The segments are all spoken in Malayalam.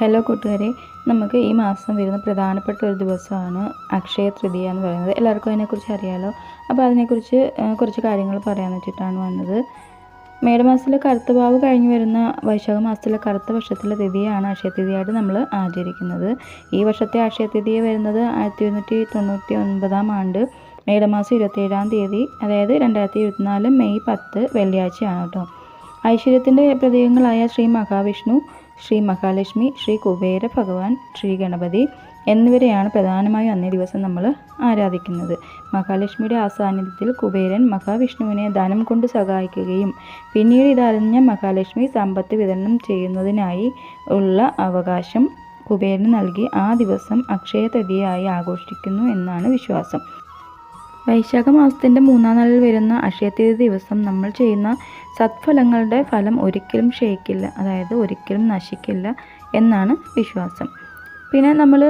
ഹലോ കൂട്ടുകാരെ. നമുക്ക് ഈ മാസം വരുന്ന പ്രധാനപ്പെട്ട ഒരു ദിവസമാണ് അക്ഷയ തൃതീയ എന്ന് പറയുന്നത്. എല്ലാവർക്കും അതിനെക്കുറിച്ച് അറിയാലോ? അപ്പോൾ അതിനെക്കുറിച്ച് കുറച്ച് കാര്യങ്ങൾ പറയാൻ വെച്ചിട്ടാണ് വന്നത്. മേടമാസത്തിലെ കറുത്ത ഭാവ് കഴിഞ്ഞ് വരുന്ന വൈശാഖ മാസത്തിലെ കറുത്ത വർഷത്തിലെ തിഥിയാണ് അക്ഷയതിഥിയായിട്ട് നമ്മൾ ആചരിക്കുന്നത്. ഈ വർഷത്തെ അക്ഷയതിഥി വരുന്നത് ആയിരത്തി ഒരുന്നൂറ്റി തൊണ്ണൂറ്റി ഒൻപതാം ആണ്ട് മേടമാസം ഇരുപത്തേഴാം തീയതി അതായത് രണ്ടായിരത്തി ഇരുപത്തിനാല് മെയ് പത്ത് വെള്ളിയാഴ്ചയാണ് കേട്ടോ. ഐശ്വര്യത്തിന്റെ പ്രതീകങ്ങളായ ശ്രീ മഹാവിഷ്ണു ശ്രീ മഹാലക്ഷ്മി ശ്രീ കുബേര ഭഗവാൻ ശ്രീ ഗണപതി എന്നിവരെയാണ് പ്രധാനമായും അന്നേ ദിവസം നമ്മൾ ആരാധിക്കുന്നത്. മഹാലക്ഷ്മിയുടെ ആസാന്നിധ്യത്തിൽ കുബേരൻ മഹാവിഷ്ണുവിനെ ധനം കൊണ്ട് സഹായിക്കുകയും പിന്നീട് ഇതറിഞ്ഞ മഹാലക്ഷ്മി സമ്പത്ത് വിതരണം ചെയ്യുന്നതിനായി ഉള്ള അവകാശം കുബേരന് നൽകി ആ ദിവസം അക്ഷയ ആഘോഷിക്കുന്നു എന്നാണ് വിശ്വാസം. വൈശാഖ മാസത്തിന്റെ മൂന്നാം നാളിൽ വരുന്ന അക്ഷയതീതി ദിവസം നമ്മൾ ചെയ്യുന്ന സത്ഫലങ്ങളുടെ ഫലം ഒരിക്കലും ക്ഷയിക്കില്ല അതായത് ഒരിക്കലും നശിക്കില്ല എന്നാണ് വിശ്വാസം. പിന്നെ നമ്മൾ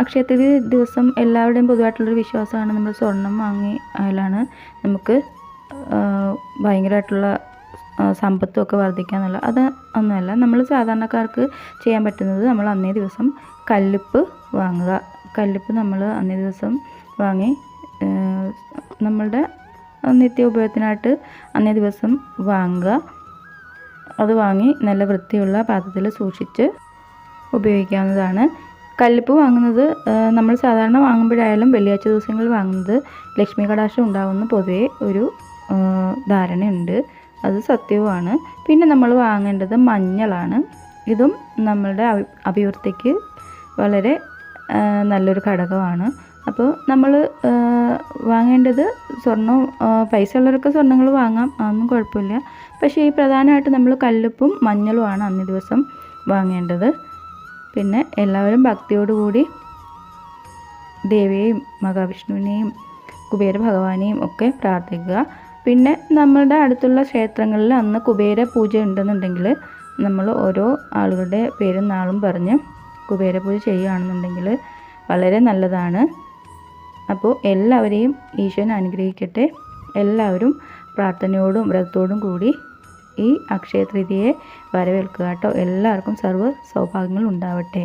അക്ഷയതീതി ദിവസം എല്ലാവരുടെയും പൊതുവായിട്ടുള്ളൊരു വിശ്വാസമാണ്. നമ്മൾ സ്വർണം വാങ്ങി അതിലാണ് നമുക്ക് ഭയങ്കരമായിട്ടുള്ള സമ്പത്തുമൊക്കെ വർദ്ധിക്കാന്നുള്ള അത് ഒന്നുമല്ല. നമ്മൾ സാധാരണക്കാർക്ക് ചെയ്യാൻ പറ്റുന്നത് നമ്മൾ അന്നേ ദിവസം കല്ലുപ്പ് വാങ്ങുക. കല്ലുപ്പ് നമ്മൾ അന്നേ ദിവസം വാങ്ങി നമ്മളുടെ നിത്യ ഉപയോഗത്തിനായിട്ട് അന്നേ ദിവസം വാങ്ങുക. അത് വാങ്ങി നല്ല വൃത്തിയുള്ള പാത്രത്തിൽ സൂക്ഷിച്ച് ഉപയോഗിക്കാവുന്നതാണ്. കല്ലിപ്പ് വാങ്ങുന്നത് നമ്മൾ സാധാരണ വാങ്ങുമ്പോഴായാലും വെള്ളിയാഴ്ച ദിവസങ്ങളിൽ വാങ്ങുന്നത് ലക്ഷ്മി കടാശം ഉണ്ടാകുന്ന പൊതുവേ ഒരു ധാരണയുണ്ട്. അത് സത്യവുമാണ്. പിന്നെ നമ്മൾ വാങ്ങേണ്ടത് മഞ്ഞളാണ്. ഇതും നമ്മളുടെ അഭി അഭിവൃദ്ധിക്ക് വളരെ നല്ലൊരു ഘടകമാണ്. അപ്പോൾ നമ്മൾ വാങ്ങേണ്ടത് സ്വർണം പൈസ ഉള്ളവർക്ക് സ്വർണങ്ങൾ വാങ്ങാം. അതൊന്നും കുഴപ്പമില്ല. പക്ഷേ ഈ പ്രധാനമായിട്ട് നമ്മൾ കല്ലുപ്പും മഞ്ഞളുമാണ് അന്നേ ദിവസം വാങ്ങേണ്ടത്. പിന്നെ എല്ലാവരും ഭക്തിയോടുകൂടി ദേവിയെയും മഹാവിഷ്ണുവിനെയും കുബേര ഭഗവാനെയും ഒക്കെ പ്രാർത്ഥിക്കുക. പിന്നെ നമ്മളുടെ അടുത്തുള്ള ക്ഷേത്രങ്ങളിൽ അന്ന് കുബേര പൂജ ഉണ്ടെന്നുണ്ടെങ്കിൽ നമ്മൾ ഓരോ ആളുകളുടെ പേരും നാളും പറഞ്ഞ് കുബേര പൂജ ചെയ്യുകയാണെന്നുണ്ടെങ്കിൽ വളരെ നല്ലതാണ്. അപ്പോൾ എല്ലാവരെയും ഈശ്വരൻ അനുഗ്രഹിക്കട്ടെ. എല്ലാവരും പ്രാർത്ഥനയോടും വ്രതത്തോടും കൂടി ഈ അക്ഷയ തൃതീയയെ വരവേൽക്കുക കേട്ടോ. എല്ലാവർക്കും സർവ സൗഭാഗ്യങ്ങൾ ഉണ്ടാവട്ടെ.